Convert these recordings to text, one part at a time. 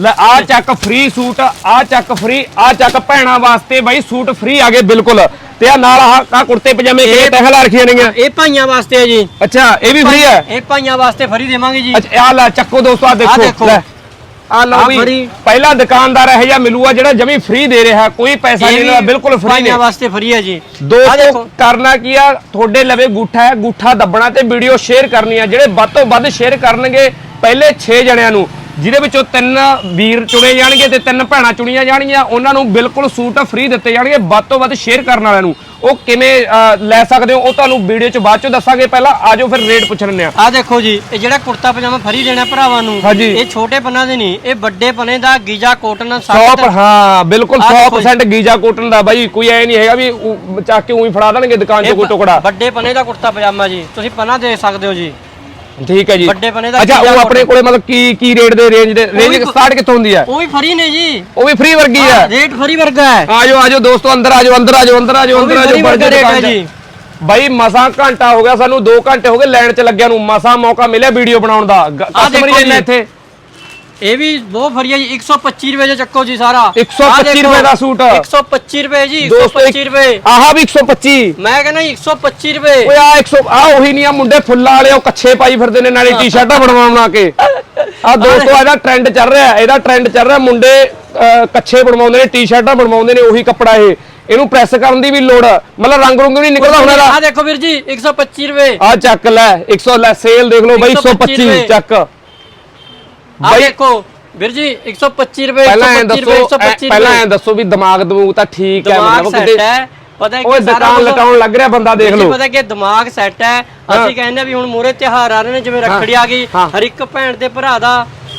ਲੈ ਆ ਚੱਕ ਫ੍ਰੀ ਸੂਟ ਆ ਚੱਕ ਫ੍ਰੀ ਆ ਚੱਕ ਭੈਣਾਂ ਵਾਸਤੇ ਬਾਈ ਸੂਟ ਫ੍ਰੀ ਆ ਗਏ ਬਿਲਕੁਲ। ਤੇ ਆ ਨਾਲ ਆਹ ਕੁੜਤੇ ਪਜਾਮੇ ਕਿਹੜੇ ਤਹਿਲਾ ਰੱਖੀਆਂ ਨੇਗੀਆਂ। ਇਹ ਭਾਈਆਂ ਵਾਸਤੇ ਹੈ ਜੀ। ਅੱਛਾ ਇਹ ਵੀ ਫ੍ਰੀ ਹੈ? ਇਹ ਭਾਈਆਂ ਵਾਸਤੇ ਫਰੀ ਦੇਵਾਂਗੇ ਜੀ। ਅੱਛਾ ਆ ਲੈ ਚੱਕੋ ਦੋਸਤੋ ਆ ਦੇਖੋ। ਲੈ। ਆ ਲਓ ਵੀ। ਪਹਿਲਾ ਦੁਕਾਨਦਾਰ ਇਹ ਜਿਹਾ ਮਿਲੂਗਾ ਜਿਹੜਾ ਜਮੀ ਫ੍ਰੀ ਦੇ ਰਿਹਾ ਕੋਈ ਪੈਸਾ ਇਹ ਨਹੀਂ ਲੈਂਦਾ ਬਿਲਕੁਲ ਫ੍ਰੀ ਨੇ। ਭਾਈਆਂ ਵਾਸਤੇ ਫਰੀ ਹੈ ਜੀ। ਦੋਸਤੋ ਕਰਨਾ ਕੀ ਆ ਤੁਹਾਡੇ ਲਵੇ ਗੂਠਾ ਹੈ ਗੂਠਾ ਦੱਬਣਾ ਤੇ ਵੀਡੀਓ ਸ਼ੇਅਰ ਕਰਨੀ ਆ ਜਿਹੜੇ ਵੱਧ ਤੋਂ ਵੱਧ ਸ਼ੇਅਰ ਕਰਨਗੇ ਪਹਿਲੇ 6 ਜਣਿਆਂ ਨੂੰ। ਜਿਹਦੇ ਵਿੱਚੋਂ ਤਿੰਨ ਵੀਰ ਚੁਣੇ ਜਾਣਗੇ ਤੇ ਤਿੰਨ ਭੈਣਾਂ ਚੁਣੀਆਂ ਜਾਣਗੀਆਂ ਉਹਨਾਂ ਨੂੰ ਬਿਲਕੁਲ ਸੂਟ ਫ੍ਰੀ ਦਿੱਤੇ ਜਾਣਗੇ ਵੱਧ ਤੋਂ ਵੱਧ ਸ਼ੇਅਰ ਕਰਨ ਵਾਲਿਆਂ ਨੂੰ। ਉਹ ਕਿਵੇਂ ਲੈ ਸਕਦੇ ਹੋ ਉਹ ਤੁਹਾਨੂੰ ਵੀਡੀਓ 'ਚ ਬਾਅਦ 'ਚ ਦੱਸਾਂਗੇ। ਪਹਿਲਾਂ ਆਜੋ ਫਿਰ ਰੇਟ ਪੁੱਛ ਲੈਂਦੇ ਆ ਆ ਦੇਖੋ ਜੀ ਇਹ ਜਿਹੜਾ ਕੁੜਤਾ ਪਜਾਮਾ ਫਰੀ ਦੇਣਾ ਭਰਾਵਾਂ ਨੂੰ। ਇਹ ਛੋਟੇ ਪਨਾਂ ਦੇ ਨਹੀਂ ਇਹ ਵੱਡੇ ਪਨੇ ਦਾ ਗੀਜਾ ਕੋਟਨ 100 ਪਰ ਹਾਂ ਬਿਲਕੁਲ ਆਹ ਦੇਖੋ 100% ਗੀਜਾ ਕੋਟਨ ਦਾ ਬਾਈ ਕੋਈ ਐ ਨਹੀਂ ਹੈਗਾ ਵੀ ਚੱਕ ਕੇ ਉਹੀ ਫੜਾ ਦੇਣਗੇ ਦੁਕਾਨ 'ਚੋਂ ਕੋਈ ਟੁਕੜਾ। ਵੱਡੇ ਪਨੇ ਦਾ ਕੁੜਤਾ ਪਜਾਮਾ ਜੀ ਤੁਸੀਂ ਪਨਾ ਦੇ ਸਕਦੇ ਹੋ ਜੀ। ਠੀਕ ਹੈ ਜੀ ਵੱਡੇ ਪਨੇ ਦਾ ਅੱਛਾ ਉਹ ਆਪਣੇ। ਕੋਲੇ ਮਤਲਬ ਕੀ ਕੀ ਰੇਟ ਦੇ ਰੇਂਜ ਦੇ ਰੇਂਜ ਸਟਾਰਟ ਕਿੱਥੋਂ ਹੁੰਦੀ ਹੈ ਉਹ ਵੀ ਫਰੀ ਨੇ ਜੀ ਉਹ ਵੀ ਫ੍ਰੀ ਵਰਗੀ ਹੈ ਰੇਟ ਫਰੀ ਵਰਗਾ ਹੈ ਆਜੋ ਆਜੋ ਦੋਸਤੋ ਅੰਦਰ ਆਜੋ ਅੰਦਰ ਆਜੋ ਅੰਦਰ ਆਜੋ ਅੰਦਰ ਆਜੋ ਵਧੀਆ ਰੇਟ ਹੈ। ਜੀ। ਬਾਈ ਮਸਾਂ ਘੰਟਾ ਹੋ ਗਿਆ ਸਾਨੂੰ 2 ਘੰਟੇ ਹੋ ਗਏ ਲਾਈਨ 'ਚ ਲੱਗਿਆ ਨੂੰ ਮਸਾਂ ਮੌਕਾ ਮਿਲਿਆ ਵੀਡੀਓ ਬਣਾਉਣ ਦਾ ਕਸਟਮਰ ਹੀ ਇੰਨਾ। ਇੱਥੇ ਇਹ ਵੀ ਬਹੁਤ ਫਰੀ ਹੈ ਜੀ 125 ਰੁਪਏ ਚ ਚੱਕੋ ਜੀ ਸਾਰਾ 125 ਆਹ ਦੇਖੋ, ਰੁਪਏ ਦਾ ਸੂਟ। 125 ਰੁਪਏ ਜੀ ਦੋਸਤੋ 125 ਰੁਪਏ ਆਹ ਵੀ 125 ਮੈਂ ਕਹਿੰਦਾ ਜੀ 125 ਰੁਪਏ ਓਏ ਆ 100 ਆ ਉਹੀ ਨਹੀਂ ਆ ਮੁੰਡੇ ਫੁੱਲਾਂ ਵਾਲੇ ਉਹ ਕੱਛੇ ਪਾਈ ਫਿਰਦੇ ਨੇ ਨਾਲੇ ਟੀ-ਸ਼ਰਟਾਂ ਬਣਵਾ ਬਣਾ ਕੇ ਆ ਦੋਸਤੋ ਇਹਦਾ ਟ੍ਰੈਂਡ ਚੱਲ ਰਿਹਾ ਇਹਦਾ ਟ੍ਰੈਂਡ ਚੱਲ ਰਿਹਾ ਮੁੰਡੇ ਕੱਛੇ ਬਣਵਾਉਂਦੇ ਨੇ ਟੀ-ਸ਼ਰਟਾਂ ਬਣਵਾਉਂਦੇ ਨੇ ਉਹੀ ਕੱਪੜਾ ਇਹ ਇਹਨੂੰ ਪ੍ਰੈਸ ਕਰਨ ਦੀ ਵੀ ਲੋੜ। ਮਤਲਬ ਰੰਗ ਰੁੰਗ ਨਹੀਂ ਨਿਕਲਦਾ ਹੁਣ ਇਹਦਾ ਆ ਦੇਖੋ ਵੀਰ ਜੀ 125 ਰੁਪਏ ਆ ਚੱਕ ਲੈ 100 ਲੈ ਸੇਲ ਦੇਖ ਲਓ ਬਾਈ 125 125 ਚੱਕ ਆ ਦੇਖੋ ਵੀਰ ਜੀ 125 ਰੁਪਏ ਪਹਿਲਾਂ ਐ 125 ਦੱਸੋ ਰੁਪਏ ਐ- 125 ਪਹਿਲਾਂ ਐ ਦੱਸੋ ਵੀ ਦਿਮਾਗ ਦਮੂਗ ਤਾਂ ਠੀਕ ਹੈ ਮਤਲਬ ਕਿਤੇ ਹੈ ਪਤਾ ਓਏ ਕਿ ਸਾਰਾ ਦੁਕਾਨ ਲਟਾਉਣ ਲੱਗ ਰਿਹਾ ਬੰਦਾ ਦੇਖ ਜੀ, ਲਓ। ਪਤਾ ਕਿ ਦਿਮਾਗ ਸੈੱਟ ਹੈ ਅਸੀਂ ਕਹਿੰਦੇ ਆ ਵੀ ਹੁਣ ਮੋਰੇ ਤਿਉਹਾਰ ਆ ਰਹੇ ਨੇ ਜਿਵੇਂ ਰੱਖੜੀ ਆ ਗਈ ਹਾਂ। ਹਰ ਇੱਕ ਭੈਣ ਤੇ ਭਰਾ ਦਾ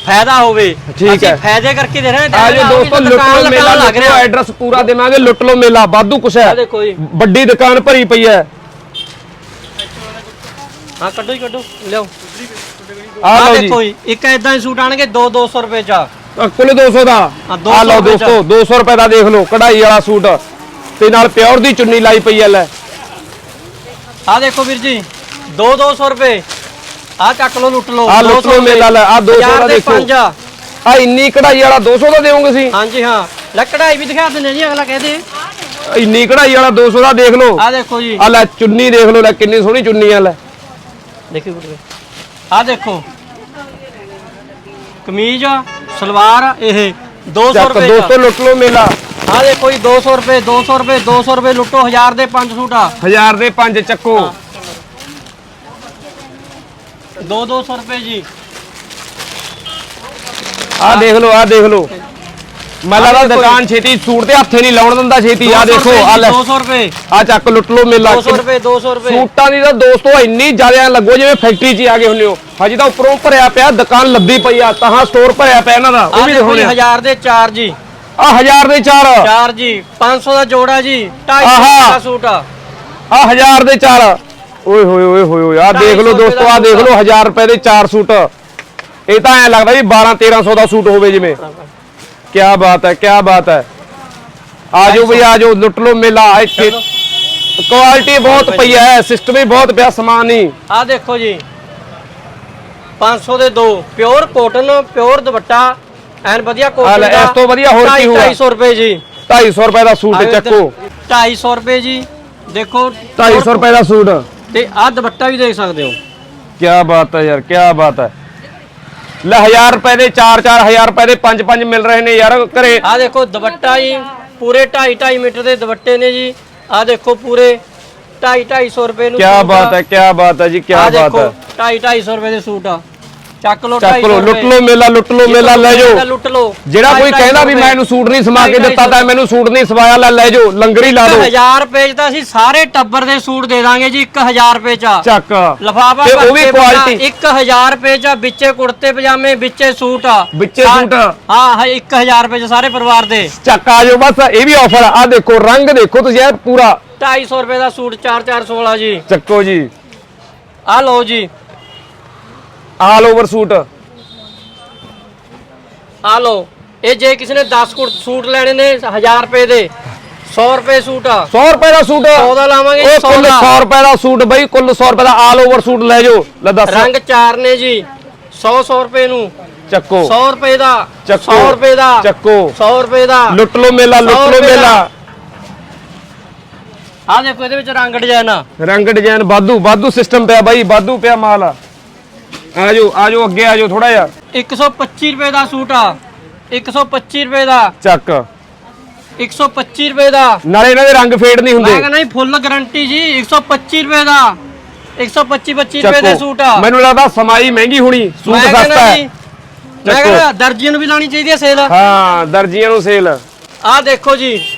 ਫਾਇਦਾ ਹੋਵੇ। ਠੀਕ ਹੈ। ਫਾਇਦੇ ਕਰਕੇ ਦੇ ਰਹੇ ਹਾਂ ਆ ਜਾਓ ਦੋਸਤੋ ਲੁੱਟ ਲੋ ਮੇਲਾ ਲੱਗ ਰਿਹਾ ਐਡਰੈਸ ਪੂਰਾ ਦੇਵਾਂਗੇ ਲੁੱਟ ਲੋ ਮੇਲਾ ਵਾਧੂ ਕੁਛ ਹੈ। ਜੀ। ਵੱਡੀ ਦੁਕਾਨ ਭਰੀ ਪਈ ਹੈ। ਹਾਂ ਕੱਢੋ ਹੀ ਕੱਢੋ ਲਿਓ ਆ ਆ ਲਓ ਜੀ ਦੇਖੋ ਜੀ। ਇੱਕ ਇਦਾਂ ਹੀ ਸੂਟ ਆਣਗੇ 2 200 ਰੁਪਏ ਚ ਆਹ ਕੁੱਲ 200 ਦਾ? ਹਾਂ, 200 ਆ ਲਓ ਰੁਪਏ ਦੋਸਤੋ 200 ਰੁਪਏ ਦਾ ਦੇਖ ਲਓ ਕਢਾਈ ਵਾਲਾ ਸੂਟ। ਤੇ ਨਾਲ ਪਿਓਰ ਦੀ ਚੁੰਨੀ ਲਾਈ ਪਈ ਹੈ ਲੈ। ਆ ਦੇਖੋ ਵੀਰ ਜੀ 2 200 ਰੁਪਏ। ਆ ਚੱਕ ਲਓ ਲੁੱਟ ਲਓ ਆਹ ਲੁੱਟ 200 ਲਓ ਮੇਲਾ ਲੈ, ਆਹ 200 ਹਜ਼ਾਰ ਦਾ ਦੇਖੋ। ਆ। ਆ ਇੰਨੀ ਕਢਾਈ ਵਾਲਾ 200 ਦਾ ਦੇਵੋਗੇ ਸੀ ਹਾਂਜੀ ਹਾਂ। ਲੈ ਕਢਾਈ ਵੀ ਦਿਖਾ ਦਿੰਦੇ ਜੀ ਅਗਲਾ ਕਹਦੇ ਇੰਨੀ ਕਢਾਈ ਵਾਲਾ 200 ਦਾ ਦੇਖ ਲਓ। ਆ ਦੇਖੋ ਜੀ। ਆ ਲੈ ਚੁੰਨੀ ਦੇਖ ਲਓ ਲੈ ਕਿੰਨੀ ਸੋਹਣੀ ਚੁੰਨੀ ਆ ਲੈ। ਦੇਖੀ ਗੁੱਟ ਆ ਦੇਖੋ। ਕਮੀਜ਼ ਸਲਵਾਰ ਇਹ 200 ਚੱਕ ਰੁਪਏ ਦੋਸਤੋ ਲੁੱਟ ਲਓ ਮੇਲਾ। ਆ ਦੇਖੋ ਜੀ 200 ਰੁਪਏ 200 ਰੁਪਏ 200 ਰੁਪਏ ਲੁੱਟੋ 1000 ਦੇ 5 ਸੂਟ ਆ। ਹਜ਼ਾਰ ਦੇ ਪੰਜ ਚੱਕੋ। 2 200 ਰੁਪਏ ਜੀ। ਆ ਦੇਖ ਲਓ ਆ ਦੇਖ ਲਓ। ਮੱਲਾ ਦਾ ਦੁਕਾਨ ਛੇਤੀ ਸੂਟ ਤੇ ਹੱਥੇ ਨਹੀਂ ਲਾਉਣ ਦਿੰਦਾ ਛੇਤੀ ਆ 200 ਦੇਖੋ ਆ ਲੈ। 200 ਰੁਪਏ। ਆ ਚੱਕ ਲੁੱਟ ਲਓ ਮੇਲਾ। 200 ਰੁਪਏ 200 ਰੁਪਏ। ਸੂਟਾਂ ਦੀ ਤਾਂ ਦੋਸਤੋ ਇੰਨੀ ਜ਼ਿਆਦਾ ਲੱਗੋ ਜਿਵੇਂ ਫੈਕਟਰੀ 'ਚ ਆ ਗਏ ਹੁੰਦੇ ਹੋ। ਹਜੇ ਤਾਂ ਉੱਪਰੋਂ ਭਰਿਆ ਪਿਆ ਦੁਕਾਨ ਲੱਦੀ ਪਈ ਆ ਤਾਂ ਸਟੋਰ ਭਰਿਆ ਪਿਆ ਇਹਨਾਂ ਦਾ ਉਹ ਵੀ ਦੇਖੋ ਜੀ ਦਿਖਾਉਣੇ 1000 ਦੇ 4 ਜੀ। ਆ ਹਜ਼ਾਰ ਦੇ ਚਾਰ। ਚਾਰ ਜੀ 500 ਦਾ ਜੋੜਾ ਜੀ 250 ਆਹਾ। ਦਾ ਸੂਟ ਆ। ਆ ਹਜ਼ਾਰ ਦੇ ਚਾਰ। ਓਏ ਹੋਏ ਓਏ ਹੋਏ ਆ ਦੇਖ ਲਓ 250 ਦੋਸਤੋ ਆ ਦੇਖ ਲਓ 1000 ਰੁਪਏ ਦੇ ਚਾਰ ਸੂਟ। ਇਹ ਤਾਂ ਐਂ ਲੱਗਦਾ ਵੀ 12 1300 ਦਾ ਸੂਟ ਹੋਵੇ ਜਿਵੇਂ। ਕੀ ਬਾਤ ਹੈ ਕੀ ਬਾਤ ਹੈ। ਆ ਜਾਓ ਬਈ ਆ ਜਾਓ ਲੁੱਟ ਲਓ ਮੇਲਾ ਇੱਥੇ ਕੁਆਲਿਟੀ ਬਹੁਤ ਪਈ ਹੈ ਸਿਸਟਮ ਵੀ ਬਹੁਤ ਪਿਆ ਸਮਾਨ ਨਹੀਂ ਆ ਦੇਖੋ ਜੀ 500 ਦੇ ਦੋ ਪਿਓਰ ਕੋਟਨ ਪਿਓਰ ਦੁਪੱਟਾ ਐਨ ਵਧੀਆ ਕੋਟਨ ਲੈ, ਦਾ ਇਸ ਤੋਂ ਵਧੀਆ ਹੋਰ ਕੀ ਹੋਊਗਾ? 250 ਰੁਪਏ ਜੀ। 250 ਰੁਪਏ ਦਾ ਸੂਟ ਚੱਕੋ। 250 ਰੁਪਏ ਜੀ ਦੇਖੋ 250 ਰੁਪਏ ਦਾ ਸੂਟ। ਤੇ ਆ ਦੁਪੱਟਾ ਵੀ ਦੇਖ ਸਕਦੇ ਹੋ। ਕੀ ਬਾਤ ਹੈ ਯਾਰ ਕੀ ਬਾਤ ਹੈ। ਲੈ 1000 ਰੁਪਏ ਦੇ 4 4000 ਰੁਪਏ ਦੇ 5 5 ਮਿਲ ਰਹੇ ਨੇ ਯਾਰ ਘਰੇ। ਆ ਦੇਖੋ ਦੁਪੱਟਾ ਜੀ ਪੂਰੇ 2.5 2.5 ਮੀਟਰ ਦੇ ਦੁਪੱਟੇ ਨੇ ਜੀ। ਆ ਦੇਖੋ ਪੂਰੇ 2.5 250 ਰੁਪਏ ਨੂੰ ਕੀ ਬਾਤ। ਹੈ ਕੀ ਬਾਤ ਹੈ ਜੀ ਕੀ ਬਾਤ ਦੇਖੋ ਹੈ। 2.5 250 ਰੁਪਏ ਦੇ ਸੂਟ ਆ। ਚੱਕ ਲਓ ਚੱਕ 250 ਲੋ ਲੁੱਟ ਲੋ ਮੇਲਾ ਲੁੱਟ ਲੋ ਮੇਲਾ ਲੈ ਜਾਓ। ਜਿਹੜਾ ਕੋਈ ਕਹਿੰਦਾ ਵੀ ਮੈਂ ਇਹਨੂੰ ਸੂਟ ਨਹੀਂ ਸਮਾ ਕੇ ਦਿੱਤਾ ਤਾਂ ਮੈਨੂੰ ਸੂਟ ਨਹੀਂ ਸਵਾਇਆ ਲੈ ਲੈ ਜਾਓ ਲੰਗਰ ਲਾ ਦਿਓ। 1000 ਰੁਪਏ ਤਾਂ ਅਸੀਂ ਸਾਰੇ ਟੱਬਰ ਦੇ ਸੂਟ ਦੇ ਦਾਂਗੇ ਜੀ 1000 ਰੁਪਏ 'ਚ। ਚੱਕ। ਲਫਾਫਾ ਤੇ ਉਹ ਵੀ ਕੁਆਲਿਟੀ 1000 ਰੁਪਏ 'ਚ ਵਿੱਚੇ ਕੁੜਤੇ ਪਜਾਮੇ ਵਿੱਚੇ ਸੂਟ। ਆ ਵਿੱਚੇ ਸੂਟ। ਹਾਂ ਹਾਂ 1000 ਰੁਪਏ 'ਚ ਸਾਰੇ ਪਰਿਵਾਰ ਦੇ। ਚੱਕ ਆ ਜਾਓ ਬਸ ਇਹ ਵੀ ਆਫਰ ਆ। ਦੇਖੋ ਰੰਗ ਦੇਖੋ ਤੁਸੀਂ ਇਹ ਪੂਰਾ। 250 ਰੁਪਏ ਦਾ ਸੂਟ 4416 ਜੀ। ਚੱਕੋ ਜੀ। ਆ ਲਓ ਜੀ। All over suit. ਆ ਲਓ ਇਹ ਜੇ ਕਿਸੇ ਨੇ 10 ਕੁੜ ਸੂਟ ਲੈਣੇ ਨੇ 1000 ਰੁਪਏ ਦੇ 100 ਰੁਪਏ ਸੂਟ ਆ। 100 ਰੁਪਏ ਦਾ ਸੂਟ। 100 ਦਾ ਲਾਵਾਂਗੇ ਜੀ, ਉਹ 100 ਕੁੱਲ ਦਾ। 100 ਰੁਪਏ ਦਾ ਸੂਟ ਬਈ ਕੁੱਲ 100 ਰੁਪਏ ਦਾ ਆਲ ਓਵਰ ਸੂਟ ਲੈ ਜਾਓ ਲੈ ਦੱਸ। ਰੰਗ ਚਾਰ ਨੇ ਜੀ 100 100 ਰੁਪਏ ਨੂੰ। ਚੱਕੋ। 100 ਰੁਪਏ ਦਾ ਚੱਕੋ। 100 ਰੁਪਏ ਦਾ ਚੱਕੋ। 100 ਰੁਪਏ ਦਾ। ਲੁੱਟ ਲੋ ਮੇਲਾ ਲੁੱਟ ਲੋ ਮੇਲਾ। ਆ ਦੇਖੋ ਇਹਦੇ ਵਿੱਚ ਰੰਗ ਡਿਜ਼ਾਈਨ ਆ। ਰੰਗ ਡਿਜ਼ਾਈਨ ਬਾਦੂ ਬਾਦੂ ਸਿਸਟਮ ਪਿਆ ਬਾਈ ਬਾਦੂ ਪਿਆ ਮਾਲ ਆਜੋ ਆਜੋ ਅੱਗੇ ਆਜੋ ਥੋੜਾ ਜਿਹਾ। 125 ਰੁਪਏ ਦਾ ਸੂਟ ਆ। 125 ਰੁਪਏ ਦਾ। ਚੱਕ। 125 ਰੁਪਏ ਦਾ। ਨਾਲੇ ਇਹਨਾਂ ਦੇ ਰੰਗ ਫੇਡ ਨਹੀਂ ਮੈਂ ਹੁੰਦੇ ਕਹਿੰਦਾ ਜੀ ਫੁੱਲ ਗਾਰੰਟੀ ਜੀ। 125 ਰੁਪਏ ਦਾ। 125 25 ਰੁਪਏ ਦੇ ਸੂਟ ਆ। ਮੈਨੂੰ ਲੱਗਦਾ ਸਮਾਈ ਮਹਿੰਗੀ ਹੋਣੀ। ਸੂਟ ਮੈਂ ਸਸਤਾ ਹੈ। ਮੈਂ ਚੱਕੋ। ਕਹਿੰਦਾ ਦਰਜੀਆਂ ਨੂੰ ਵੀ ਲਾਣੀ ਚਾਹੀਦੀ ਹੈ ਸੇਲ। ਹਾਂ ਦਰਜੀਆਂ ਨੂੰ ਸੇਲ। ਆਹ ਦੇਖੋ ਜੀ।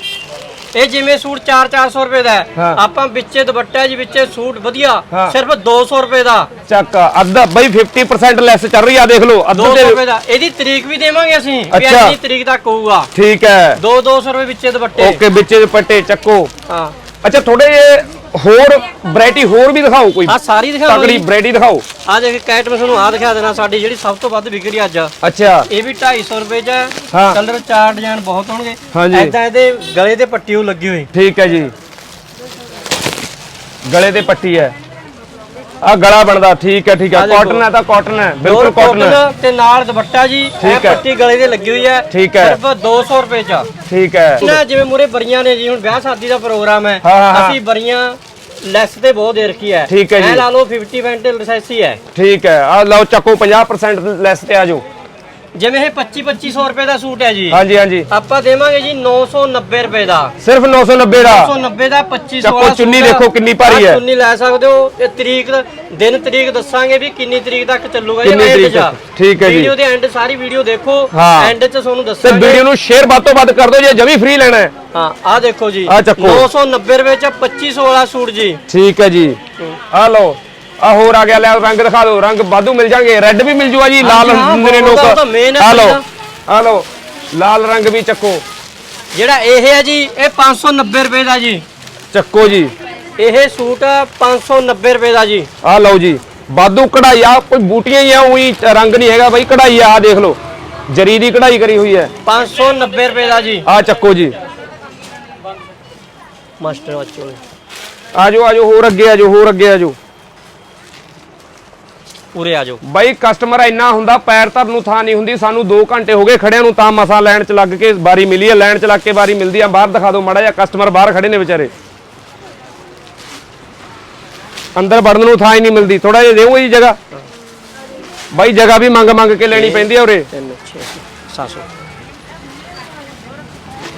ਇਹ ਜਿਵੇਂ ਸੂਟ 4-400 ਰੁਪਏ ਦਾ ਹੈ। ਹਾਂ। ਆਪਾਂ ਵਿੱਚੇ ਦੁਪੱਟਾ ਜੀ ਵਿੱਚੇ ਸੂਟ ਵਧੀਆ ਹਾਂ। ਸਿਰਫ 200 ਰੁਪਏ ਦਾ। ਚੱਕ ਅੱਧਾ ਬਈ 50% ਲੈਸ ਚੱਲ ਰਹੀ ਆ ਦੇਖ ਲਓ ਅੱਧੇ 200 ਦੇ ਰੁਪਏ ਦਾ। ਇਹਦੀ ਤਰੀਕ ਵੀ ਦੇਵਾਂਗੇ ਅਸੀਂ ਵੀ ਅੱਛਾ। ਇੰਨੀ ਤਰੀਕ ਤੱਕ ਹੋਊਗਾ। ਠੀਕ ਹੈ। 2-200 ਰੁਪਏ ਵਿੱਚੇ ਦੁਪੱਟੇ। ਓਕੇ ਵਿੱਚੇ ਦੁਪੱਟੇ ਚੱਕੋ। ਹਾਂ। ਅੱਛਾ ਥੋੜੇ ਜੇ ਹੋਰ ਵੈਰਾਈਟੀ ਹੋਰ ਵੀ ਦਿਖਾਓ ਕੋਈ। ਆ ਸਾਰੀ ਦਿਖਾਓ ਤਕੜੀ ਵੈਰਾਈਟੀ ਦਿਖਾਓ। ਆ ਦੇਖ ਕੈਟ ਮੈਂ ਤੁਹਾਨੂੰ ਆ ਦਿਖਾ ਦੇਣਾ ਸਾਡੀ ਜਿਹੜੀ ਸਭ ਤੋਂ ਵੱਧ ਵਿਕ ਰਹੀ ਅੱਜ। ਅੱਛਾ। ਇਹ ਵੀ 250 ਰੁਪਏ ਚ ਹਾਂ। ਕਲਰ ਚਾਰ ਡਿਜ਼ਾਈਨ ਬਹੁਤ ਹੋਣਗੇ। ਹਾਂਜੀ। ਐਦਾਂ ਇਹਦੇ ਗਲੇ ਤੇ ਪੱਟੀ ਉਹ ਲੱਗੀ ਹੋਈ। ਠੀਕ ਹੈ ਜੀ। ਗਲੇ ਤੇ ਪੱਟੀ ਹੈ। ਆ ਗਲਾ ਬਣਦਾ ਠੀਕ ਹੈ ਠੀਕ ਹੈ। ਕਾਟਨ ਹੈ ਤਾਂ ਕਾਟਨ ਹੈ ਬਿਲਕੁਲ ਕਾਟਨ ਹੈ ਤੇ ਨਾਲ ਦੁਪੱਟਾ ਜੀ ਇਹ ਹੈ। ਪੱਟੀ ਗਲੇ ਤੇ ਲੱਗੀ ਹੋਈ ਹੈ ਠੀਕ ਹੈ। ਸਿਰਫ 200 ਰੁਪਏ ਚ ਠੀਕ ਹੈ ਨਾ ਜਿਵੇਂ ਮੂਰੇ ਬਰੀਆਂ ਨੇ ਜੀ ਹੁਣ ਵਿਆਹ ਸ਼ਾਦੀ ਦਾ ਪ੍ਰੋਗਰਾਮ ਹੈ ਹਾਂ, ਹਾਂ, ਹਾਂ। ਅਸੀਂ ਬਰੀਆਂ ਲੈਸ ਤੇ ਬਹੁਤ ਦੇ ਰੱਖੀ ਹੈ ਠੀਕ ਹੈ ਜੀ। ਐਂ ਲਾ ਲਓ 50% ਲੈਸੈਸੀ ਹੈ ਠੀਕ ਹੈ ਆ ਲਓ ਚੱਕੋ 50% ਲੈਸ ਤੇ ਆ ਜਾਓ ਜਿਵੇਂ ਇਹ 25 2500 ਰੁਪਏ ਦਾ ਸੂਟ ਹੈ ਜੀ। ਹਾਂਜੀ ਹਾਂਜੀ। ਆਪਾਂ ਦੇਵਾਂਗੇ ਜੀ 990 ਰੁਪਏ ਦਾ। ਸਿਰਫ 990 ਦਾ? 990 ਦਾ 25 ਚੱਕੋ, ਚੁੰਨੀ ਆ। ਦੇਖੋ ਕਿੰਨੀ ਭਾਰੀ ਹੈ। ਚੁੰਨੀ ਲੈ ਸਕਦੇ ਹੋ ਇਹ ਤਰੀਕ ਦਿਨ ਤਰੀਕ ਦੱਸਾਂਗੇ ਵੀ ਕਿੰਨੀ ਤਰੀਕ ਤੱਕ ਚੱਲੂਗਾ ਇਹ ਤਰੀਕ 'ਚ। ਆ। ਠੀਕ ਹੈ ਜੀ। ਵੀਡੀਓ ਦੇ ਐਂਡ ਸਾਰੀ ਵੀਡੀਓ ਦੇਖੋ। ਐਂਡ 'ਚ ਤੁਹਾਨੂੰ ਤੇ ਦੱਸਾਂਗੇ। ਵੀਡੀਓ ਨੂੰ ਸ਼ੇਅਰ ਵੱਧ ਤੋਂ ਵੱਧ ਕਰ ਦਿਓ ਜੇ ਜਮੀ ਫ੍ਰੀ ਲੈਣਾ ਹੈ। ਹਾਂ ਆਹ ਦੇਖੋ ਜੀ। ਆਹ ਚੱਕੋ। 990 ਰੁਪਏ ਚ 2500 ਵਾਲਾ ਸੂਟ ਜੀ। ਠੀਕ ਹੈ ਜੀ। ਆ ਲਓ। ਆ ਹੋਰ ਆ ਗਿਆ ਲੈ ਰੰਗ ਦਿਖਾ ਦਿਓ ਰੰਗ ਵਾਧੂ ਮਿਲ ਜਾਣਗੇ। ਰੈੱਡ ਵੀ ਮਿਲ ਜੂਗਾ ਜੀ ਲਾਲ ਹਾਂ, ਹੁੰਦੇ ਨੇ ਉਹ ਲੋਕ। ਉਹ ਤਾਂ main ਹੈ ਆ ਲਓ ਪਹਿਲਾਂ। ਆ। ਲਓ ਲਾਲ ਰੰਗ ਵੀ ਚੱਕੋ। ਜਿਹੜਾ ਇਹ ਹੈ ਜੀ ਇਹ 590 ਰੁਪਏ ਦਾ ਜੀ। ਚੱਕੋ ਜੀ। ਇਹ ਸੂਟ 590 ਰੁਪਏ ਦਾ ਜੀ। ਆ ਲਓ ਜੀ ਵਾਧੂ ਕਢਾਈ ਆ ਕੋਈ ਬੂਟੀਆਂ ਹੀ ਆ ਉਹੀ ਰੰਗ ਨਹੀਂ ਹੈਗਾ ਬਾਈ ਕਢਾਈ ਆ ਆਹ ਦੇਖ ਲਓ। ਜਰੀ ਦੀ ਕਢਾਈ ਕਰੀ ਹੋਈ ਹੈ। 590 ਰੁਪਏ ਦਾ ਜੀ। ਆ ਚੱਕੋ ਜੀ। ਮਾਸਟਰ ਵਾਚੋ ਆਜੋ ਆਜੋ ਹੋਰ ਅੱਗੇ ਆਜੋ ਹੋਰ ਅੱਗੇ ਆਜੋ ਪੂਰੇ ਆ ਜਾਓ। ਬਾਈ ਕਸਟਮਰ ਇੰਨਾ ਹੁੰਦਾ ਪੈਰ ਧਰਨ ਨੂੰ ਥਾਂ ਨਹੀਂ ਹੁੰਦੀ ਸਾਨੂੰ 2 ਘੰਟੇ ਹੋ ਗਏ ਖੜਿਆਂ ਨੂੰ ਤਾਂ ਮਸਾ ਲਾਈਨ 'ਚ ਲੱਗ ਕੇ ਬਾਰੀ ਮਿਲੀ ਹੈ ਲਾਈਨ 'ਚ ਲੱਗ ਕੇ ਬਾਰੀ ਮਿਲਦੀ ਆ ਬਾਹਰ ਦਿਖਾ ਦਿਓ ਮਾੜਾ ਜਿਹਾ ਕਸਟਮਰ ਬਾਹਰ ਖੜੇ ਨੇ ਵਿਚਾਰੇ। ਅੰਦਰ ਵੜਨ ਨੂੰ ਥਾਂ ਹੀ ਨਹੀਂ ਮਿਲਦੀ ਥੋੜਾ ਜਿਹਾ ਦਿਓ ਜੀ ਜਗ੍ਹਾ। ਬਾਈ ਜਗ੍ਹਾ ਵੀ ਮੰਗ ਮੰਗ ਕੇ ਲੈਣੀ ਪੈਂਦੀ ਆ ਉਰੇ। 3 6 700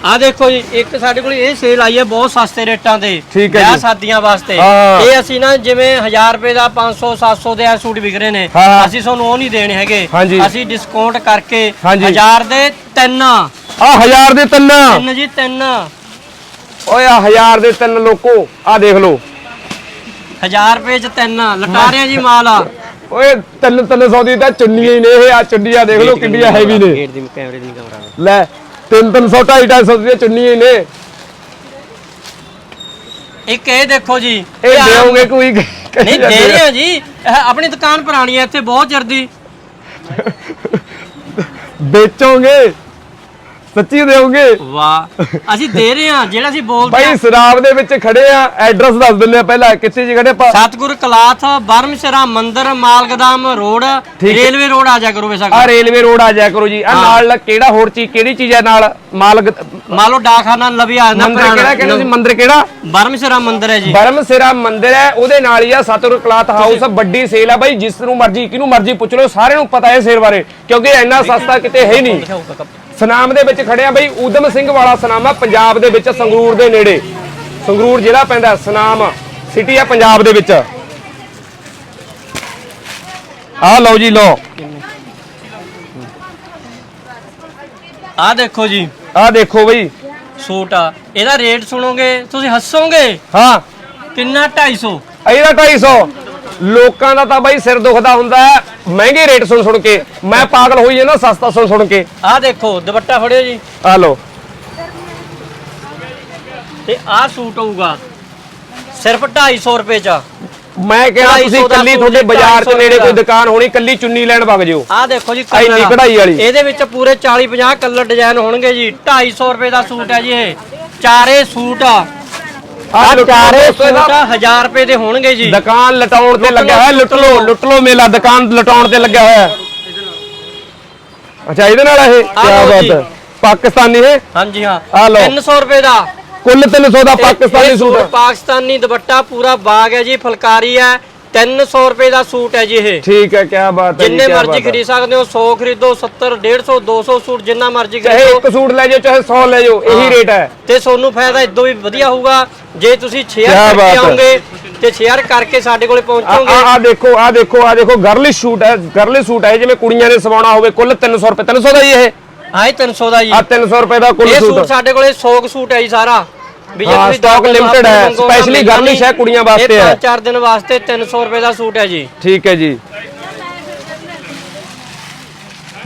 ਆ ਦੇਖੋ ਜੀ ਇੱਕ ਸਾਡੇ ਕੋਲ ਇਹ ਸੇਲ ਆਈ ਹੈ ਬਹੁਤ ਸਸਤੇ ਰੇਟਾਂ ਤੇ ਠੀਕ ਹੈ ਵਿਆਹ। ਸ਼ਾਦੀਆਂ ਵਾਸਤੇ ਹਾਂ। ਇਹ ਅਸੀਂ ਨਾ ਜਿਵੇਂ 1000 ਰੁਪਏ ਦਾ 500 700 ਦੇ ਆ ਸੂਟ ਵਿਕ ਰਹੇ ਨੇ ਹਾਂ। ਅਸੀਂ ਤੁਹਾਨੂੰ ਉਹ ਨਹੀਂ ਦੇਣੇ ਹੈਗੇ ਹਾਂਜੀ। ਅਸੀਂ ਡਿਸਕਾਊਂਟ ਕਰਕੇ ਹਾਂਜੀ। 1000 ਦੇ ਤਿੰਨ ਆ ਹਜ਼ਾਰ ਦੇ ਤਿੰਨ ਤਿੰਨ ਜੀ ਤਿੰਨ ਓਏ ਆ ਹਜ਼ਾਰ ਦੇ ਤਿੰਨ ਲੋਕੋ ਆ ਦੇਖ ਲਓ 1000 ਰੁਪਏ ਚ ਤਿੰਨ ਲਟਾ ਰਹੇ ਆ ਜੀ ਮਾਲ ਆ ਓਏ ਤਿੰਨ ਤਿੰਨ ਸੌ ਦੀ ਤਾਂ ਚੁੰਨੀਆਂ ਹੀ ਨੇ ਇਹ ਆ ਚੁੰਨੀਆਂ ਦੇਖ ਲਓ ਕਿੰਨੀਆਂ ਹੈਵੀ ਨੇ ਗੇਟ ਦੀ ਕੈਮਰੇ ਦੀ ਕੈਮਰਾ ਲੈ ਤਿੰਨ ਤਿੰਨ ਸੌ ਢਾਈ ਢਾਈ ਸੌ ਦੀਆਂ ਚੁੰਨੀਆਂ ਹੀ ਨੇ। ਇੱਕ ਇਹ ਦੇਖੋ ਜੀ ਇਹ ਆਮ- ਦੇਵੋਗੇ ਕੋਈ ਨਹੀਂ ਦੇ ਰਹੇ ਆ। ਜੀ। ਇਹ ਆਪਣੀ ਦੁਕਾਨ ਪੁਰਾਣੀ ਹੈ ਇੱਥੇ ਬਹੁਤ ਚਿਰ ਦੀ। ਵੇਚੋਗੇ? ਸੱਚੀ ਦੇਵੋਗੇ ਵਾਹ। ਅਸੀਂ ਦੇ ਰਹੇ ਹਾਂ ਜਿਹੜਾ ਅਸੀਂ ਬੋਲਦੇ ਭਾਈ ਸਰਾਬ ਦੇ ਵਿੱਚ ਖੜੇ ਆ ਐਡਰੈਸ ਦੱਸ ਦਿੰਦੇ ਆ ਪਹਿਲਾਂ ਕਿੱਥੇ ਜੀ ਖੜੇ ਆਪਾਂ? ਸਤਗੁਰ ਕਲਾਥ ਬਰਮਸ਼ਰਾ ਮੰਦਿਰ ਮਾਲਗਦਾਮ ਰੋਡ ਠੀਕ। ਰੇਲਵੇ ਰੋਡ ਆ ਜਾ ਕਰੋ ਬੇਸ਼ੱਕ। ਆ ਰੇਲਵੇ ਰੋਡ ਆ ਜਾਇਆ ਕਰੋ ਜੀ। ਆ। ਨਾਲ ਕਿਹੜਾ ਹੋਰ ਚੀਜ਼ ਕਿਹੜੀ ਚੀਜ਼ ਹੈ ਨਾਲ? ਮਾਲਕ ਮੰਨ ਲਓ ਡਾਕਖਾਨਾ ਲਵਿਆ ਨਾ ਮੰਦਿਰ ਕਿਹੜਾ ਕਹਿੰਦੇ ਸੀ? ਮੰਦਿਰ ਕਿਹੜਾ? ਬਰਮਸ਼ਰਾ ਮੰਦਿਰ ਹੈ ਜੀ। ਬਰਮ ਸਿਰਾ ਮੰਦਿਰ ਹੈ ਉਹਦੇ ਨਾਲ ਹੀ ਆ ਸਤਿਗੁਰ ਕਲਾਥ ਹਾਊਸ ਵੱਡੀ ਸੇਲ ਆ ਬਾਈ ਜਿਸ ਨੂੰ ਮਰਜ਼ੀ ਕਿਹਨੂੰ ਮਰਜ਼ੀ ਪੁੱਛ ਲਓ ਸਾਰਿਆਂ ਨੂੰ ਪਤਾ ਹੈ ਸੇਲ ਬਾਰੇ ਕਿਉਂਕਿ ਇੰਨਾ ਸਸਤਾ ਕਿਤੇ ਹੈ ਹੀ ਨਹੀਂ। ਸਨਾਮ ਦੇ ਵਿੱਚ ਖੜੇ ਆ ਬਈ ਊਧਮ ਸਿੰਘ ਵਾਲਾ ਸਨਾਮ ਆ ਪੰਜਾਬ ਦੇ ਵਿੱਚ ਸੰਗਰੂਰ ਦੇ ਨੇੜੇ। ਸੰਗਰੂਰ ਜ਼ਿਲ੍ਹਾ ਪੈਂਦਾ ਸਨਾਮ ਸਿਟੀ ਆ ਪੰਜਾਬ ਦੇ ਵਿੱਚ। ਆ ਲਓ ਜੀ ਲਓ। ਆਹ ਦੇਖੋ ਜੀ। ਆ ਦੇਖੋ ਬਈ। ਸੂਟ ਆ। ਇਹਦਾ ਰੇਟ ਸੁਣੋਗੇ ਤੁਸੀਂ ਹੱਸੋਗੇ? ਹਾਂ। ਕਿੰਨਾ 250 ਇਹਦਾ 250 ਲੋਕਾਂ ਦਾ ਤਾਂ ਬਾਈ ਸਿਰ ਦੁਖਦਾ ਹੁੰਦਾ ਹੈ। ਮਹਿੰਗੇ ਰੇਟ ਸੁਣ ਸੁਣ ਕੇ ਮੈਂ ਪਾਗਲ ਹੋਈ ਜਾਂਦਾ ਸਸਤਾ ਸੁਣ ਸੁਣ ਕੇ। ਆਹ ਦੇਖੋ ਦੁਪੱਟਾ ਫੜਿਓ ਜੀ। ਆ ਲਓ। ਤੇ ਆਹ ਸੂਟ ਹੋਊਗਾ ਸਿਰਫ 250 ਰੁਪਏ ਚ। ਮੈਂ ਕਿਹਾ 250 ਤੁਸੀਂ ਕੱਲੀ ਤੁਹਾਡੇ ਬਾਜ਼ਾਰ 'ਚ 250 ਨੇੜੇ ਕੋਈ। ਦੁਕਾਨ ਹੋਣੀ ਕੱਲੀ ਚੁੰਨੀ ਲੈਣ ਵਗ ਜਿਓ। ਆਹ ਦੇਖੋ ਜੀ ਇੰਨੀ colour। ਕਢਾਈ ਵਾਲੀ। ਇਹਦੇ ਵਿੱਚ ਪੂਰੇ 40 50 ਕਲਰ ਡਿਜ਼ਾਈਨ ਹੋਣਗੇ ਜੀ। 250 ਰੁਪਏ ਦਾ ਸੂਟ ਹੈ ਜੀ ਇਹ। ਚਾਰੇ ਸੂਟ ਆ। ਆਹ ਲੁੱਟ ਲਓ ਚਾਰੇ ਦੋਸਤੋ ਇਹਦਾ। ਸੂਟ 1000 ਰੁਪਏ ਦੇ ਹੋਣਗੇ ਜੀ ਦੁਕਾਨ ਲਟਾਉਣ ਤੇ ਲੁੱਟ ਲੱਗਿਆ ਲਓ, ਹੋਇਆ ਲੁੱਟ ਲੁੱਟ ਲਓ ਲਓ। ਲੁੱਟ ਲਓ ਮੇਲਾ ਦੁਕਾਨ ਲਟਾਉਣ ਤੇ ਲੱਗਿਆ ਹੋਇਆ ਹੈ। ਅੱਛਾ ਇਹਦੇ ਨਾਲ ਇਹ ਕੀ ਲਓ ਬਾਤ ਜੀ। ਹੈ ਪਾਕਿਸਤਾਨੀ ਹੈ ਹਾਂਜੀ ਹਾਂ ਆਹ ਲਓ। 300 ਰੁਪਏ ਦਾ ਕੁੱਲ 300 ਦਾ ਪਾਕਿਸਤਾਨੀ ਸੂਟ ਪਾਕਿਸਤਾਨੀ ਦੁਪੱਟਾ ਪੂਰਾ ਬਾਗ ਹੈ ਜੀ ਫੁਲਕਾਰੀ ਹੈ 300 ਰੁਪਏ ਦਾ ਸੂਟ ਹੈ ਜੀ ਇਹ। ਠੀਕ ਹੈ ਕੀ ਬਾਤ ਹੈ ਜਿੰਨੇ ਮਰਜ਼ੀ। ਖਰੀਦ ਸਕਦੇ ਹੋ 100 ਖਰੀਦੋ 70 150 200 ਸੂਟ ਜਿੰਨਾ ਮਰਜ਼ੀ ਚਾਹੇ ਖਰੀਦੋ। ਇੱਕ ਸੂਟ ਲੈ ਜਾਓ ਚਾਹੇ 100 ਲੈ ਜਾਓ ਇਹੀ। ਰੇਟ ਹੈ। ਤੇ ਤੁਹਾਨੂੰ ਫਾਇਦਾ ਇਦੋਂ ਵੀ ਵਧੀਆ ਹੋਊਗਾ ਜੇ ਤੁਸੀਂ ਸ਼ੇਅਰ ਕਿਆ ਬਾਤ ਕਰਕੇ ਹੈ। ਆਓਗੇ ਤੇ ਸ਼ੇਅਰ ਕਰਕੇ ਸਾਡੇ ਕੋਲੇ ਪਹੁੰਚੋਗੇ। ਆ- ਦੇਖੋ ਆ ਦੇਖੋ ਆ ਦੇਖੋ ਗਰਲੀ ਸੂਟ ਹੈ ਗਰਲੀ ਸੂਟ ਹੈ ਜਿਵੇਂ ਕੁੜੀਆਂ ਨੇ ਸਵਾਉਣਾ ਹੋਵੇ ਕੁੱਲ 300 ਰੁਪਏ 300 ਦਾ ਹੀ ਇਹ। ਇਹ 300 ਦਾ ਜੀ ਆ 300 ਰੁਪਏ ਦਾ ਕੁੱਲ ਇਹ ਸੂਟ। ਸੂਟ ਸਾਡੇ ਕੋਲੇ 100 ਕੁ ਸੂਟ ਹੈ ਜੀ ਸਾਰਾ। ਵੀ ਜੇ ਹਾਂ, ਤੁਸੀਂ stock limited ਹੈ, ਮੰਗਵਾਉਣਾ specially ਹੈ, ਕੁੜੀਆਂ ਵਾਸਤੇ ਇਹ ਹੈ। 5-4 ਦਿਨ ਵਾਸਤੇ 300 ਰੁਪਏ ਦਾ ਸੂਟ ਹੈ ਜੀ। ਠੀਕ ਹੈ ਜੀ।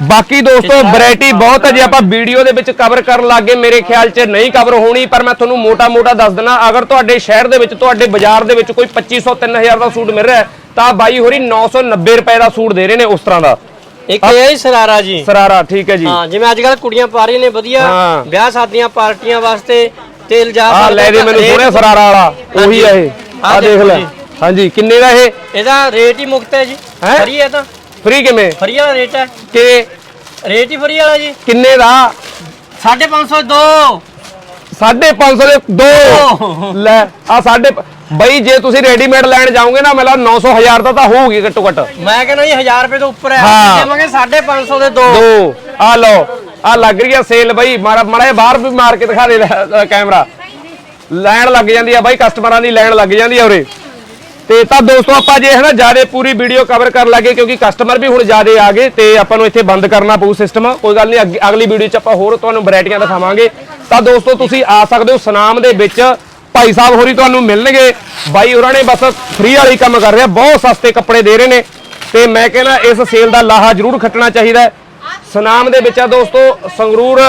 ਬਾਕੀ ਦੋਸਤੋ ਵੈਰਾਈਟੀ ਬਹੁਤ ਹੈ ਜੇ ਆਪਾਂ ਵੀਡੀਓ ਦੇ ਵਿੱਚ ਕਵਰ ਕਰਨ ਲੱਗੇ ਮੇਰੇ ਖਿਆਲ 'ਚ ਨਹੀਂ ਕਵਰ ਹੋਣੀ ਪਰ ਮੈਂ ਤੁਹਾਨੂੰ ਮੋਟਾ-ਮੋਟਾ ਦੱਸ ਦਿਨਾ ਅਗਰ ਤੁਹਾਡੇ ਸ਼ਹਿਰ ਦੇ ਵਿੱਚ ਤੁਹਾਡੇ ਬਾਜ਼ਾਰ ਦੇ ਵਿੱਚ ਕੋਈ 2500 3000 ਦਾ ਸੂਟ ਮਿਲ ਰਿਹਾ ਹੈ, ਤਾਂ ਬਾਈ ਹੋਰੀ 990 ਰੁਪਏ ਦਾ ਸੂਟ ਦੇ ਰਹੇ ਨੇ ਉਸ ਤਰ੍ਹਾਂ ਦਾ। ਇੱਕ ਇਹ ਹੈ ਜੀ ਸਰਾਰਾ ਜੀ। ਸਰਾਰਾ ਠੀਕ ਹੈ ਜੀ। ਹਾਂ ਜਿਵੇਂ ਅੱਜ ਕੱਲ ਕੁੜੀਆਂ ਪਾ ਰਹੀਆਂ ਨੇ ਵਧੀਆ ਹਾਂ। ਵਿਆਹ ਸ਼ਾਦੀਆਂ ਪਾਰਟੀਆਂ ਵਾਸਤੇ ਤੇ ਇਲਜਾ ਆ ਲੈ ਦੇ ਮੈਨੂੰ ਸੋਹਣਿਆ ਸਰਾਰਾ ਵਾਲਾ ਉਹੀ ਹੈ ਇਹ। ਆ ਦੇਖ ਲੈ। ਹਾਂਜੀ ਕਿੰਨੇ ਦਾ ਇਹ? ਇਹਦਾ ਰੇਟ ਹੀ ਮੁਕਤ ਹੈ ਜੀ? ਫਰੀ ਹੈ ਤਾਂ। ਫ੍ਰੀ ਕਿਵੇਂ? ਫਰੀ ਵਾਲਾ ਰੇਟ ਹੈ। ਕਿ ਰੇਟ ਹੀ ਫਰੀ ਵਾਲਾ ਜੀ। ਕਿੰਨੇ ਦਾ? 550 ਦੋ। 550 ਦੇ ਦੋ। ਲੈ ਆ ਸਾਡੇ ਬਈ ਜੇ ਤੁਸੀਂ ਰੈਡੀਮੇਡ ਲੈਣ ਜਾਓਗੇ ਨਾ ਮੇਲਾ 900 1000 ਦਾ ਤਾਂ ਹੋਊਗੀ ਘੱਟੋ ਘੱਟ। ਮੈਂ ਕਹਿੰਦਾ ਜੀ 1000 ਰੁਪਏ ਤੋਂ ਉੱਪਰ ਹੈ। ਦੇਵਾਂਗੇ 550 ਦੇ ਦੋ। ਦੋ। ਆ ਲਓ। ਆ ਲੱਗ ਰਹੀ ਆ ਸੇਲ ਬਾਈ। ਮਾਰਾ ਮਾੜਾ ਜਿਹਾ ਬਾਹਰ ਵੀ ਮਾਰ ਕੇ ਦਿਖਾ ਦੇ ਕੈਮਰਾ ਲੈਣ ਲੱਗ ਜਾਂਦੀ ਆ ਬਾਈ ਕਸਟਮਰਾਂ ਦੀ ਲੈਣ ਲੱਗ ਜਾਂਦੀ ਆ ਉਰੇ। ਤੇ ਤਾਂ ਦੋਸਤੋ, ਆਪਾਂ ਜੇ ਹੈ ਨਾ ਜ਼ਿਆਦਾ ਪੂਰੀ ਵੀਡੀਓ ਕਵਰ ਕਰਨ ਲੱਗੇ, ਕਿਉਂਕਿ ਕਸਟਮਰ ਵੀ ਹੁਣ ਜ਼ਿਆਦਾ ਆ ਗਏ ਤੇ ਆਪਾਂ ਨੂੰ ਇੱਥੇ ਬੰਦ ਕਰਨਾ ਪਊ ਸਿਸਟਮ ਕੋਈ ਗੱਲ ਨਹੀਂ ਅੱਗੇ- ਅਗਲੀ ਵੀਡੀਓ 'ਚ ਆਪਾਂ ਹੋਰ ਤੁਹਾਨੂੰ ਵੈਰਾਈਟੀਆਂ ਦਿਖਾਵਾਂਗੇ। ਤਾਂ ਦੋਸਤੋ, ਤੁਸੀਂ ਆ ਸਕਦੇ ਹੋ ਸੁਨਾਮ ਦੇ ਵਿੱਚ। ਭਾਈ ਸਾਹਿਬ ਹੋਰੀ ਤੁਹਾਨੂੰ ਮਿਲਣਗੇ। ਬਾਈ ਹੋਰਾਂ ਨੇ ਬਸ ਫ੍ਰੀ ਵਾਲੀ ਕੰਮ ਕਰ ਰਿਹਾ। ਬਹੁਤ ਸਸਤੇ ਕੱਪੜੇ ਦੇ ਰਹੇ ਨੇ। ਤੇ ਮੈਂ ਕਹਿੰਦਾ, ਇਸ ਸੇਲ ਦਾ ਲਾਹਾ ਜ਼ਰੂਰ ਖੱਟਣਾ ਚਾਹੀਦਾ। ਸਨਾਮ ਦੇ ਵਿੱਚ ਆ ਦੋਸਤੋ ਸੰਗਰੂਰ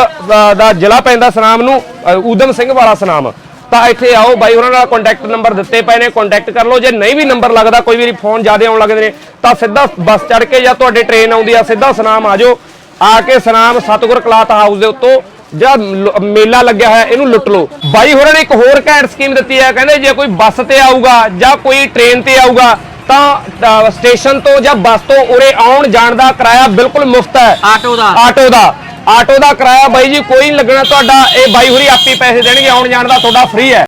ਦਾ- ਜ਼ਿਲ੍ਹਾ ਪੈਂਦਾ ਸਨਾਮ ਨੂੰ ਅ, ਊਧਮ ਸਿੰਘ ਵਾਲਾ ਸਨਾਮ। ਤਾਂ ਇੱਥੇ ਆਓ ਬਾਈ ਉਹਨਾਂ ਨਾਲ ਕੰਟੈਕਟ ਨੰਬਰ ਦਿੱਤੇ ਪਏ ਨੇ ਕੰਟੈਕਟ ਕਰ ਲਓ। ਜੇ ਨਹੀਂ ਵੀ ਨੰਬਰ ਲੱਗਦਾ ਕੋਈ ਵਾਰੀ ਫੋਨ ਜ਼ਿਆਦਾ ਆਉਣ ਲੱਗਦੇ ਨੇ ਤਾਂ ਸਿੱਧਾ ਬੱਸ ਚੜ ਕੇ ਜਾਂ ਤੁਹਾਡੇ ਟ੍ਰੇਨ ਆਉਂਦੀ ਆ ਸਿੱਧਾ ਸਨਾਮ ਆ ਜਾਓ। ਆ ਕੇ ਸਨਾਮ ਸਤਗੁਰ ਕਲਾਤ ਹਾਊਸ ਦੇ ਉੱਤੋਂ ਜਾਂ ਮੇਲਾ ਲੱਗਿਆ ਹੋਇਆ ਇਹਨੂੰ ਲੁੱਟ ਲਓ। ਬਾਈ ਹੋਰਾਂ ਨੇ ਇੱਕ ਹੋਰ ਘੈਂਟ ਸਕੀਮ ਦਿੱਤੀ ਹੈ ਕਹਿੰਦੇ ਜੇ ਕੋਈ ਬੱਸ ਤੇ ਆਊਗਾ ਜਾਂ ਕੋਈ ਟ੍ਰੇਨ ਤੇ ਆਊਗਾ ਤਾਂ ਸਟੇਸ਼ਨ ਤੋਂ ਜਾਂ ਬੱਸ ਤੋਂ ਉਰੇ ਆਉਣ ਜਾਣ ਦਾ ਕਿਰਾਇਆ ਬਿਲਕੁਲ ਮੁਫਤ ਹੈ। ਆਟੋ ਦਾ। ਆਟੋ ਦਾ। ਆਟੋ ਦਾ ਕਿਰਾਇਆ ਬਾਈ ਜੀ ਕੋਈ ਨਹੀਂ ਲੱਗਣਾ ਤੁਹਾਡਾ। ਇਹ ਬਾਈ ਹੋਰੀ ਆਪੇ ਪੈਸੇ ਦੇਣਗੇ ਆਉਣ ਜਾਣ ਦਾ ਤੁਹਾਡਾ ਫ੍ਰੀ ਹੈ।